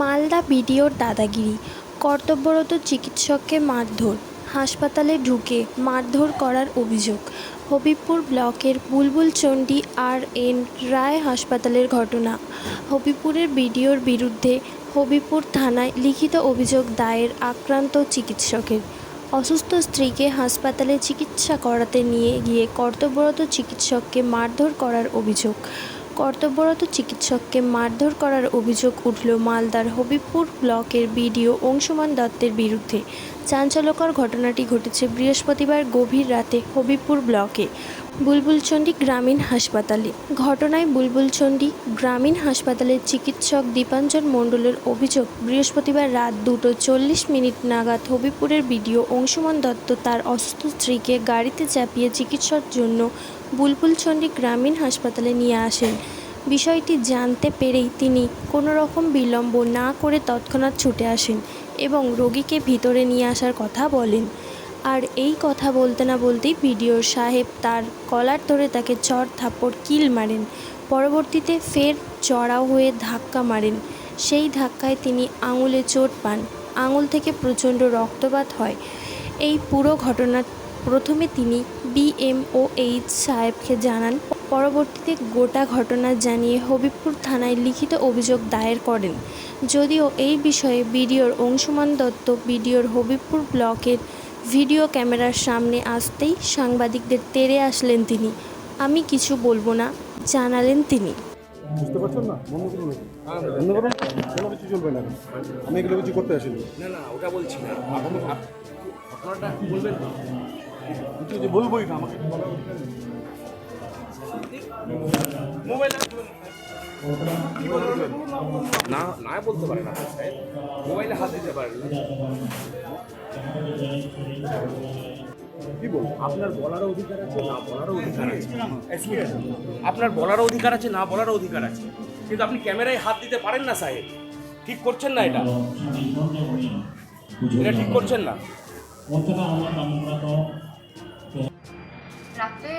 মালদা বিডিওর দাদাগিরি। কর্তব্যরত চিকিৎসককে মারধর, হাসপাতালে ঢুকে মারধর করার অভিযোগ। হবিবপুর ব্লকের বুলবুল চণ্ডী আর এন রায় হাসপাতালের ঘটনা। হবিবপুরের বিডিওর বিরুদ্ধে হবিবপুর থানায় লিখিত অভিযোগ দায়ের আক্রান্ত চিকিৎসকের। অসুস্থ স্ত্রীকে হাসপাতালে চিকিৎসা করাতে নিয়ে গিয়ে কর্তব্যরত চিকিৎসককে মারধর করার অভিযোগ। কর্তব্যরত চিকিৎসককে মারধর করার অভিযোগ উঠল মালদার হবিবপুর ব্লকের বিডিও অংশুমান দত্তের বিরুদ্ধে। চাঞ্চল্যকর ঘটনাটি ঘটেছে বৃহস্পতিবার গভীর রাতে হবিপুর ব্লকে। বুলবুলচণ্ডী গ্রামীণ হাসপাতালে। ঘটনায় বুলবুলচণ্ডী গ্রামীণ হাসপাতালের চিকিৎসক দীপাঞ্জন মণ্ডলের অভিযোগ, বৃহস্পতিবার রাত দুটো চল্লিশ মিনিট নাগাদ হবিপুরের বিডিও অংশুমান দত্ত তার অসুস্থ স্ত্রীকে গাড়িতে চাপিয়ে চিকিৎসার জন্য বুলবুলচণ্ডী গ্রামীণ হাসপাতালে নিয়ে আসেন। বিষয়টি জানতে পেরেই তিনি কোনো রকম বিলম্ব না করে তৎক্ষণাৎ ছুটে আসেন এবং রোগীকে ভিতরে নিয়ে আসার কথা বলেন। আর এই কথা বলতে না বলতেই বিডিও সাহেব তার কলার ধরে তাকে চড় থাপ্পড় কিল মারেন। পরবর্তীতে ফের চড়াও হয়ে ধাক্কা মারেন। সেই ধাক্কায় তিনি আঙুলে চোট পান। আঙুল থেকে প্রচণ্ড রক্তপাত হয়। এই পুরো ঘটনা প্রথমে তিনি বিএমওএইচ সাহেবকে জানান, পরবর্তীতে গোটা ঘটনা জানিয়ে হবিবপুর থানায় লিখিত অভিযোগ দায়ের করেন। যদিও এই বিষয়ে বিডিওর অংশুমান দত্ত, বিডিওর হবিবপুর ব্লকের ভিডিও ক্যামেরার সামনে আসতেই সাংবাদিকদের তেড়ে আসলেন তিনি। আমি কিছু বলব না জানালেন তিনি। বুঝতে পারছেন না? বন্ধ করুন বন্ধ করুন? কোনো কিছু চলবে না। আমি এগুলো কিছু করতে আসিনি। না না ওটা বলছি না। ঘটনাটা বলবেন কিছু যে বলবোই না আমাকে। বলার অধিকার নেই। মোবাইল না না বলতে পারে না মোবাইলে হাত দিতে পারেন না। আপনার বলারও অধিকার আছে, না বলারও অধিকার আছে। আপনার বলারও অধিকার আছে, না বলারও অধিকার আছে। কিন্তু আপনি ক্যামেরায় হাত দিতে পারেন না, সাহেব। ঠিক করছেন না এটা? এটা ঠিক করছেন না? রাত্রে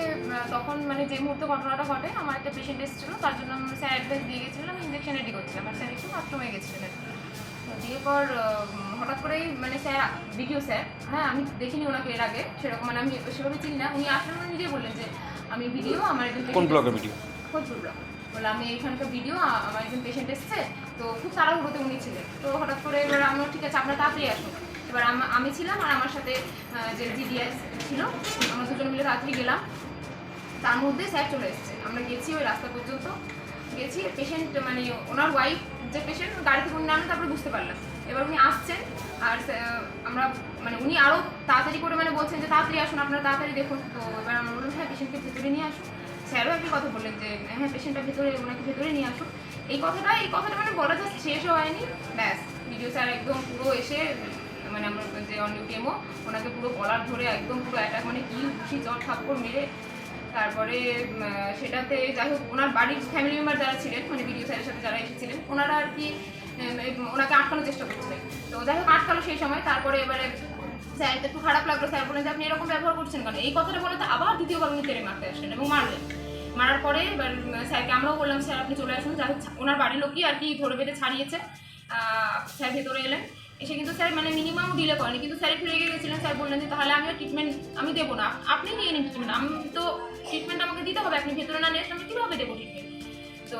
তখন মানে যে মুহূর্তে ঘটনাটা ঘটে আমার একটা পেশেন্ট এসেছিল তার জন্য আমি স্যার অ্যাডভাইস দিয়ে গেছিলাম আমি ইঞ্জেকশন রেডি করছিলাম আর স্যার একটু বাথরুমে গেছিলেন। তো দিয়ে পর হঠাৎ করেই মানে স্যার ভিডিও স্যার হ্যাঁ আমি দেখিনি ওনাকে এর আগে সেরকম মানে আমি সেভাবে চিনি না উনি আসলে উনি নিজেই বললেন যে আমি ভিডিও আমার একজন কোন ব্লগের ভিডিও ব্লগ বলে আমি এখানকার ভিডিও আমার একজন পেশেন্ট এসছে তো খুব তাড়াহুড়োতে উনি ছিলেন। তো হঠাৎ করে এবার আমরা ঠিক আছে আপনার তাড়াতাড়ি আসুন। এবার আমি ছিলাম আর আমার সাথে যে জিডিএস ছিল, আমরা দুজন মিলে তাড়াতাড়ি গেলাম। তার মধ্যে স্যার চলে এসেছে। আমরা গেছি ওই রাস্তা পর্যন্ত। গেছি পেশেন্ট মানে ওনার ওয়াইফ যে পেশেন্ট গাড়ি থেকে উনি নামেন তারপরে বুঝতে পারলাম। এবার উনি আসছেন আর আমরা মানে উনি আরও তাড়াতাড়ি করে মানে বলছেন যে, তাড়াতাড়ি আসুন, আপনারা তাড়াতাড়ি দেখুন। তো এবার আমরা বললাম হ্যাঁ পেশেন্টকে ভেতরে নিয়ে আসুন। স্যারও একই কথা বললেন যে হ্যাঁ পেশেন্টটা ভেতরে, ওনাকে ভেতরে নিয়ে আসুন। এই কথাটা এই কথাটা মানে বলা জাস্ট শেষও হয়নি। ব্যাস ভিডিও স্যার একদম পুরো এসে মানে আমরা যে অন্য কেমো, ওনাকে পুরো কলার ধরে একদম পুরো অ্যাটাক মানে কি খুশি চট থাপ্পড় মেরে। তারপরে সেটাতে যাই হোক, ওনার বাড়ির ফ্যামিলি মেম্বার যারা ছিলেন মানে ভিডিও স্যারের সাথে যারা এসেছিলেন, ওনারা আর কি ওনাকে আটকানোর চেষ্টা করছিলেন। তো যাই হোক, আটকালো সেই সময়, তারপরে এবারে স্যার একটু খারাপ লাগল স্যার বলেন যে, আপনি এরকম ব্যবহার করছেন কেন? এই কথাটা বলে তো আবার দ্বিতীয়বার উনি তেড়ে মারতে আসলেন এবং মারলেন। মারার পরে এবার স্যারকে আমরাও বললাম, স্যার, আপনি চলে আসুন। যাই হোক ওনার বাড়ির লোকই আর কি ধরে বেঁধে ছাড়িয়েছে। স্যার ভেতরে এলেন। এসে কিন্তু স্যার মানে মিনিমাম ডিলে করেনি। কিন্তু স্যার একটু রেগে গেছিলেন স্যার বললেন যে তাহলে আমি ট্রিটমেন্ট আমি দেবো না। আপনি নিয়ে নিন ট্রিটমেন্ট আমি তো ট্রিটমেন্ট আমাকে দিতে হবে আপনি ভেতরে না নিয়ে আসলে আমি কীভাবে দেবো ট্রিটমেন্ট তো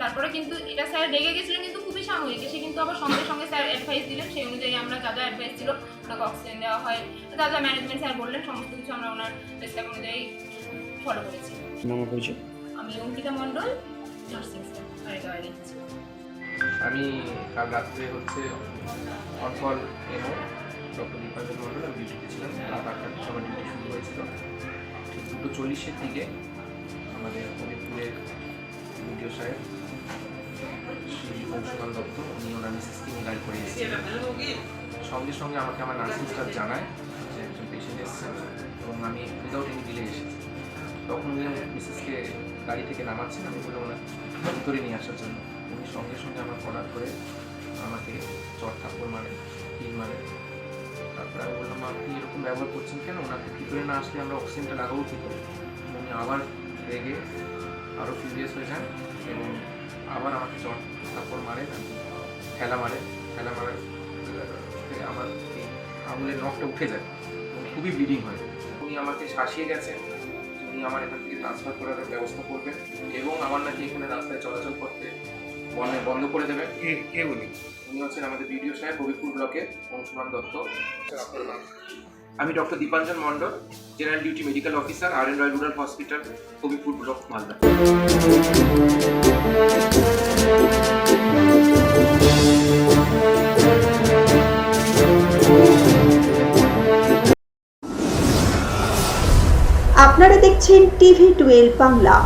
তারপরে কিন্তু এটা স্যার রেগে গেছিলেন কিন্তু খুবই সাময়িক। এসে কিন্তু আবার সঙ্গে সঙ্গে স্যার অ্যাডভাইস দিলেন সেই অনুযায়ী আমরা যা যা অ্যাডভাইস ছিল ওনাকে অক্সিজেন দেওয়া হয়। যা যা ম্যানেজমেন্ট স্যার বললেন সমস্ত কিছু আমরা ওনার প্রেসক্রাইব অনুযায়ী ফলো করেছি। আমি অঙ্কিতা মণ্ডল নার্সিং দেখছি আমি কাল রাত্রে হচ্ছে on call EMO doctor Dipanjan Mondal আমি ডিউটিতে ছিলাম। রাত দিকে আমার ডিউটি শুরু হয়েছিল। ঠিক দুটো চল্লিশের দিকে আমাদের হবিপুরের বিডিও সাহেব, শ্রী অংশুমান দত্ত, উনি ওনার মিসেসকে নিয়ে গাড়ি করে সঙ্গে সঙ্গে আমাকে আমার নার্সিং স্টাফ জানায় যে একজন পেশেন্ট এসেছেন এবং আমি উইদাউট এনি ডিলে এসেছি। তখন উনি মিসেসকে গাড়ি থেকে নামাচ্ছেন, আমি বলে ওনার ভিতরে নিয়ে আসার জন্য। উনি সঙ্গে সঙ্গে আমার অর্ডার করে আমাকে চট থাপ্পড় মারে কিল মারে। তারপরে আমি বললাম আপনি এরকম ব্যবহার করছেন কেন? ওনাকে ভিতরে না আসলে আমরা অক্সিজেনটা লাগাবো কী করে? উনি আবার রেগে আরও ফিউরিয়াস হয়ে যান এবং আবার আমাকে চট থাপ্পড় আমি ঠেলা মারে ঠেলা মারে আমার এই আঙুলের নখটা উঠে যায় খুবই ব্লিডিং হয়। উনি আমাকে শাসিয়ে গেছেন, উনি আমার এখান থেকে ট্রান্সফার করার ব্যবস্থা করবেন এবং আমার নাকি এখানে রাস্তায় চলাচল করতে বন্ধ বন্ধ করে দেবেন কে কে উনি? উনি হচ্ছেন আমাদের বিডিও সাহেব হবিপুর ব্লকের অংশুমান দত্ত। আমি doctor Dipanjan Mondal general duty medical officer R N Roy rural hospital Habibpur block Malda. আপনারা দেখছেন টিভি টুয়েলভ বাংলা।